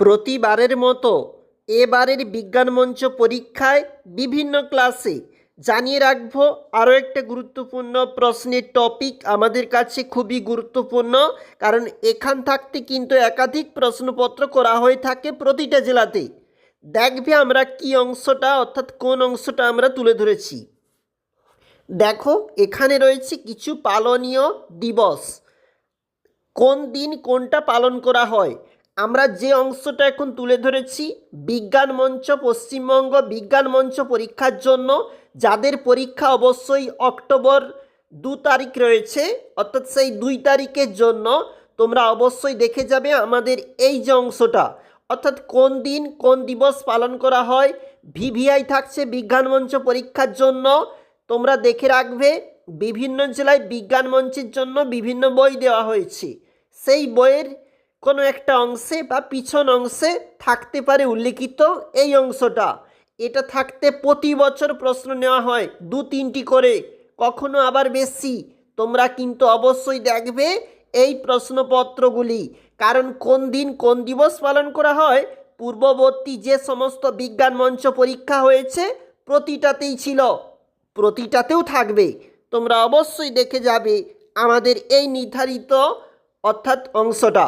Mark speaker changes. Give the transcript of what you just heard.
Speaker 1: প্রতিবারের মতো এবারের বিজ্ঞান মঞ্চ পরীক্ষায় বিভিন্ন ক্লাসে জানিয়ে রাখব আরও একটা গুরুত্বপূর্ণ প্রশ্নের টপিক আমাদের কাছে খুবই গুরুত্বপূর্ণ, কারণ এখান থাকতে কিন্তু একাধিক প্রশ্নপত্র করা হয়ে থাকে প্রতিটা জেলাতে। দেখবে আমরা কি অংশটা, অর্থাৎ কোন অংশটা আমরা তুলে ধরেছি। দেখো, এখানে রয়েছে কিছু পালনীয় দিবস। কোন দিন কোনটা পালন করা হয়? আমরা যে অংশটা এখন তুলে ধরেছি, বিজ্ঞান মঞ্চ, পশ্চিমবঙ্গ বিজ্ঞান মঞ্চ পরীক্ষার জন্য, যাদের পরীক্ষা অবশ্যই অক্টোবর দু তারিখ রয়েছে, অর্থাৎ সেই দুই তারিখের জন্য তোমরা অবশ্যই দেখে যাবে আমাদের এই যে অংশটা। অর্থাৎ কোন দিন কোন দিবস পালন করা হয়, ভিভিআই থাকছে বিজ্ঞান মঞ্চ পরীক্ষার জন্য। তোমরা দেখে রাখবে, বিভিন্ন জেলায় বিজ্ঞান মঞ্চের জন্য বিভিন্ন বই দেওয়া হয়েছে। সেই বইয়ের কোনো একটা অংশে বা পিছন অংশে থাকতে পারে উল্লিখিত এই অংশটা। এটা থাকতে প্রতি বছর প্রশ্ন নেওয়া হয়, দু, তিনটি করে। কখনো আবার বেশি। তোমরা কিন্তু অবশ্যই দেখবে এই প্রশ্নপত্রগুলি। কারণ কোন দিন কোন দিবস পালন করা হয়, পূর্ববর্তী যে সমস্ত বিজ্ঞান মঞ্চ পরীক্ষা হয়েছে, প্রতিটাতেই ছিল। প্রতিটাতেও থাকবে। তোমরা অবশ্যই দেখে যাবে আমাদের এই নির্ধারিত অর্থাৎ অংশটা।